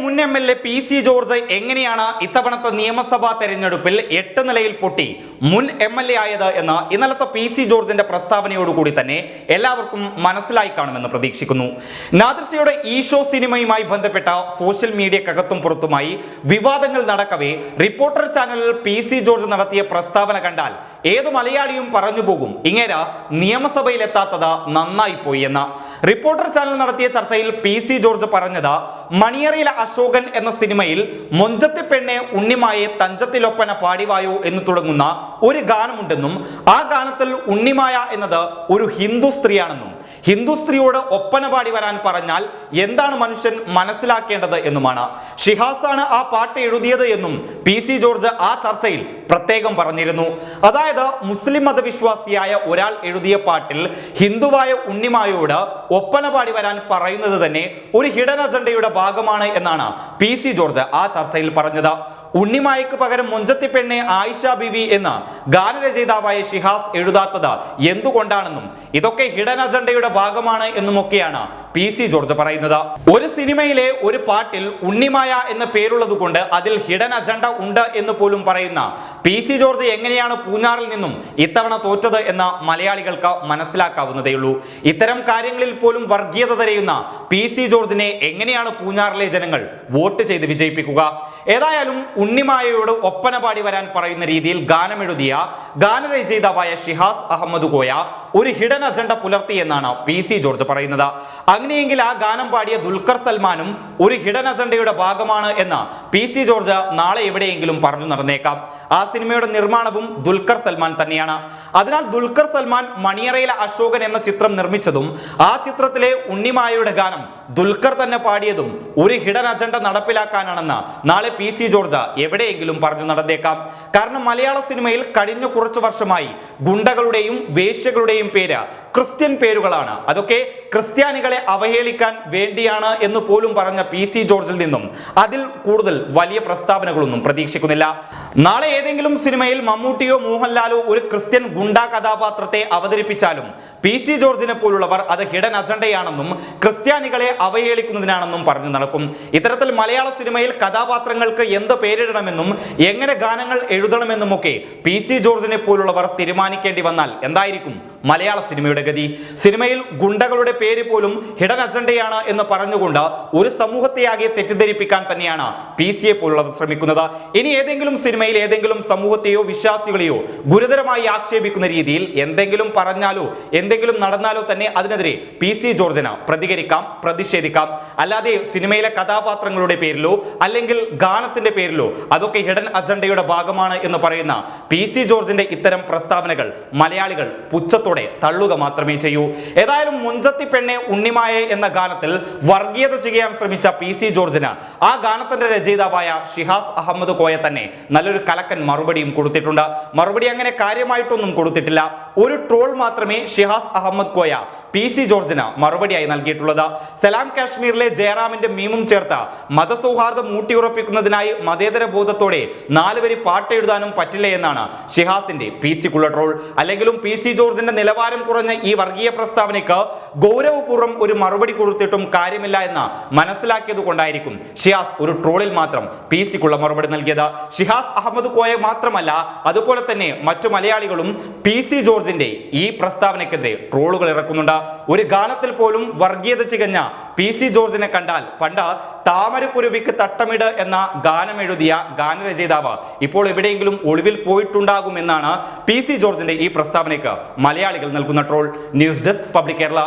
മുൻ M L A P C George എങ്ങനെയാണ് ഇത്തവണത്തെ നിയമസഭാ തെരഞ്ഞെടുപ്പിൽ എട്ട് നിലയിൽ പൊട്ടി മുൻ എം എൽ എ ആയത് എന്ന് ഇന്നലത്തെ പി സി ജോർജിന്റെ പ്രസ്താവനയോടുകൂടി തന്നെ എല്ലാവർക്കും മനസ്സിലായി കാണുമെന്ന് പ്രതീക്ഷിക്കുന്നു. നാദൃശയുടെ ഈഷോ സിനിമയുമായി ബന്ധപ്പെട്ട സോഷ്യൽ മീഡിയക്കകത്തും പുറത്തുമായി വിവാദങ്ങൾ നടക്കവേ റിപ്പോർട്ടർ ചാനലിൽ പി സി ജോർജ് നടത്തിയ പ്രസ്താവന കണ്ടാൽ ഏത് മലയാളിയും പറഞ്ഞു പോകും. ഇങ്ങേര നിയമസഭയിലെത്താത്തത് നന്നായി പോയി എന്ന്. റിപ്പോർട്ടർ ചാനൽ നടത്തിയ ചർച്ചയിൽ പി സി ജോർജ് പറഞ്ഞത് മണിയറയിലെ അശോകൻ എന്ന സിനിമയിൽ മൊഞ്ചത്തി പെണ്ണെ ഉണ്ണിമായെ തഞ്ചത്തിലൊപ്പന പാടിവായോ എന്ന് തുടങ്ങുന്ന ഒരു ഗാനമുണ്ടെന്നും ആ ഗാനത്തിൽ ഉണ്ണിമായ എന്നത് ഒരു ഹിന്ദു സ്ത്രീയാണെന്നും ഹിന്ദു സ്ത്രീയോട് ഒപ്പന പാടി വരാൻ പറഞ്ഞാൽ എന്താണ് മനുഷ്യൻ മനസ്സിലാക്കേണ്ടത് എന്നുമാണ്. ഷിഹാസാണ് ആ പാട്ട് എഴുതിയത് എന്നും പി സി ജോർജ് ആ ചർച്ചയിൽ പ്രത്യേകം പറഞ്ഞിരുന്നു. അതായത് മുസ്ലിം മതവിശ്വാസിയായ ഒരാൾ എഴുതിയ പാട്ടിൽ ഹിന്ദുവായ ഉണ്ണിമായോട് ഒപ്പന പാടി വരാൻ പറയുന്നത് തന്നെ ഒരു ഹിഡൻ അജണ്ടയുടെ ഭാഗമാണ് എന്നാണ് പി സി ജോർജ് ആ ചർച്ചയിൽ പറഞ്ഞത്. ഉണ്ണിമായ്ക്ക് പകരം മുഞ്ചത്തി പെണ്ണ് ആയിഷ ബിവി എന്ന ഗാനരചയിതാവായ ഷിഹാസ് എഴുതാത്തത് എന്തുകൊണ്ടാണെന്നും ഇതൊക്കെ ഹിഡൻ അജണ്ടയുടെ ഭാഗമാണ് എന്നുമൊക്കെയാണ് പി സി ജോർജ് പറയുന്നത്. ഒരു സിനിമയിലെ ഒരു പാട്ടിൽ ഉണ്ണിമായ എന്ന പേരുള്ളത് കൊണ്ട് അതിൽ ഹിഡൻ അജണ്ട ഉണ്ട് എന്ന് പോലും പറയുന്ന പി സി ജോർജ് എങ്ങനെയാണ് പൂഞ്ഞാറിൽ നിന്നും ഇത്തവണ തോറ്റത് എന്ന് മലയാളികൾക്ക് മനസ്സിലാക്കാവുന്നതേയുള്ളൂ ഇത്തരം കാര്യങ്ങളിൽ പോലും വർഗീയത തരയുന്ന പി സി ജോർജിനെ എങ്ങനെയാണ് പൂഞ്ഞാറിലെ ജനങ്ങൾ വോട്ട് ചെയ്ത് വിജയിപ്പിക്കുക? ഏതായാലും ഉണ്ണിമായയോട് ഒപ്പന പാടി വരാൻ പറയുന്ന രീതിയിൽ ഗാനമെഴുതിയ ഗാനരചയിതാവായ ഷിഹാസ് അഹമ്മദ് കോയ ഒരു ഹിഡൻ അജണ്ട പുലർത്തി എന്നാണ് പി സി ജോർജ് പറയുന്നത്. അങ്ങനെയെങ്കിൽ ആ ഗാനം പാടിയ ദുൽഖർ സൽമാനും ഒരു ഹിഡൻ അജണ്ടയുടെ ഭാഗമാണ് എന്ന് പി സി ജോർജ് നാളെ എവിടെയെങ്കിലും പറഞ്ഞു നടന്നേക്കാം. ആ സിനിമയുടെ നിർമ്മാണവും ദുൽഖർ സൽമാൻ തന്നെയാണ്. അതിനാൽ ദുൽഖർ സൽമാൻ മണിയറയിലെ അശോകൻ എന്ന ചിത്രം നിർമ്മിച്ചതും ആ ചിത്രത്തിലെ ഉണ്ണിമായയുടെ ഗാനം ദുൽഖർ തന്നെ പാടിയതും ഒരു ഹിഡൻ അജണ്ട നടപ്പിലാക്കാനാണെന്ന് നാളെ പി സി ജോർജ് എവിടെയെങ്കിലും പറഞ്ഞു നടന്നേക്കാം. കാരണം മലയാള സിനിമയിൽ കഴിഞ്ഞ കുറച്ചു വർഷമായി ഗുണ്ടകളുടെയും വേശ്യകളുടെയും പേര് ക്രിസ്ത്യൻ പേരുകളാണ്. അതൊക്കെ ക്രിസ്ത്യാനികളെ അവഹേളിക്കാൻ വേണ്ടിയാണ് എന്ന് പോലും പറഞ്ഞ പി സി ജോർജിൽ നിന്നും അതിൽ കൂടുതൽ വലിയ പ്രസ്താവനകളൊന്നും പ്രതീക്ഷിക്കുന്നില്ല. നാളെ ഏതെങ്കിലും സിനിമയിൽ മമ്മൂട്ടിയോ മോഹൻലാലോ ഒരു ക്രിസ്ത്യൻ ഗുണ്ടാ കഥാപാത്രത്തെ അവതരിപ്പിച്ചാലും പി സി ജോർജിനെ പോലുള്ളവർ അത് ഹിഡൻ അജണ്ടയാണെന്നും ക്രിസ്ത്യാനികളെ അവഹേളിക്കുന്നതിനാണെന്നും പറഞ്ഞു നടക്കും. ഇത്തരത്തിൽ മലയാള സിനിമയിൽ കഥാപാത്രങ്ങൾക്ക് എന്ത് പേരിടണമെന്നും എങ്ങനെ ഗാനങ്ങൾ എഴുതണമെന്നുമൊക്കെ പി സി ജോർജിനെ പോലുള്ളവർ തീരുമാനിക്കേണ്ടി വന്നാൽ എന്തായിരിക്കും മലയാള സിനിമയുടെ ഗതി? സിനിമയിൽ ഗുണ്ടകളുടെ പേര് പോലും ഹിഡൻ അജണ്ടയാണ് എന്ന് പറഞ്ഞുകൊണ്ട് ഒരു സമൂഹത്തെയാകെ തെറ്റിദ്ധരിപ്പിക്കാൻ തന്നെയാണ് പി സിയെ പോലുള്ളവർ ശ്രമിക്കുന്നത്. ഇനി ഏതെങ്കിലും സിനിമയിൽ ഏതെങ്കിലും സമൂഹത്തെയോ വിശ്വാസികളെയോ ഗുരുതരമായി ആക്ഷേപിക്കുന്ന രീതിയിൽ എന്തെങ്കിലും പറഞ്ഞാലോ എന്തെങ്കിലും നടന്നാലോ തന്നെ അതിനെതിരെ പി സി ജോർജിന് പ്രതികരിക്കാം പ്രതിഷേധിക്കാം. അല്ലാതെ സിനിമയിലെ കഥാപാത്രങ്ങളുടെ പേരിലോ അല്ലെങ്കിൽ ഗാനത്തിന്റെ പേരിലോ അതൊക്കെ ഹിഡൻ അജണ്ടയുടെ ഭാഗമാണ് എന്ന് പറയുന്ന പി സി ജോർജിന്റെ ഇത്തരം പ്രസ്താവനകൾ മലയാളികൾ പുച്ഛത്തോടെ തള്ളുക മാത്രമേ ചെയ്യൂ. ഏതായാലും മുഞ്ചത്തി പെണ്ണെ ഉണ്ണിമായ എന്ന ഗാനത്തിൽ വർഗീയത ചെയ്യാൻ ശ്രമിച്ച പി സി ജോർജിന് ആ ഗാനത്തിന്റെ രചയിതാവായ ഷിഹാസ് അഹമ്മദ് കോയ തന്നെ നല്ലൊരു കലക്കൻ മറുപടിയും കൊടുത്തിട്ടുണ്ട്. മറുപടി അങ്ങനെ കാര്യമായിട്ടൊന്നും കൊടുത്തിട്ടില്ല. ഒരു ട്രോൾ മാത്രമേ ഷിഹാസ് അഹമ്മദ് കോയ പി സി ജോർജിന് മറുപടിയായി നൽകിയിട്ടുള്ളത്. സലാം കാശ്മീരിലെ ജയറാമിന്റെ മീമും ചേർത്ത മതസൗഹാർദ്ദം ഊട്ടിയുറപ്പിക്കുന്നതിനായി മതേതര ബോധത്തോടെ നാലുവരി പാട്ട് എഴുതാനും പറ്റില്ല എന്നാണ് ഷിഹാസിന്റെ പി സിക്കുള്ള ട്രോൾ. അല്ലെങ്കിലും പി സി ജോർജിന്റെ നിലവാരം കുറഞ്ഞ ഈ വർഗീയ പ്രസ്താവനയ്ക്ക് ഗൗരവപൂർവം ഒരു മറുപടി കൊടുത്തിട്ടും കാര്യമില്ല എന്ന് മനസ്സിലാക്കിയത് കൊണ്ടായിരിക്കും ഷിഹാസ് ഒരു ട്രോളിൽ മാത്രം പി സിക്കുള്ള മറുപടി നൽകിയത്. ഷിഹാസ് അഹമ്മദ് കോയ മാത്രമല്ല അതുപോലെ തന്നെ മറ്റു മലയാളികളും പി സി ജോർജിന്റെ ഈ പ്രസ്താവനയ്ക്കെതിരെ ട്രോളുകൾ ഇറക്കുന്നുണ്ട്. ഒരു ഗാനത്തിൽ പോലും വർഗീയത ചികഞ്ഞ പി സി ജോർജിനെ കണ്ടാൽ പണ്ട് താമരക്കുരുവിക്ക് തട്ടമിട് എന്ന ഗാനം എഴുതിയ ഗാനരചയിതാവ് ഇപ്പോൾ എവിടെയെങ്കിലും ഒളിവിൽ പോയിട്ടുണ്ടാകുമെന്നാണ് പി സി ജോർജിന്റെ ഈ പ്രസ്താവനയ്ക്ക് മലയാളികൾ നൽകുന്ന troll. News desk public Kerala.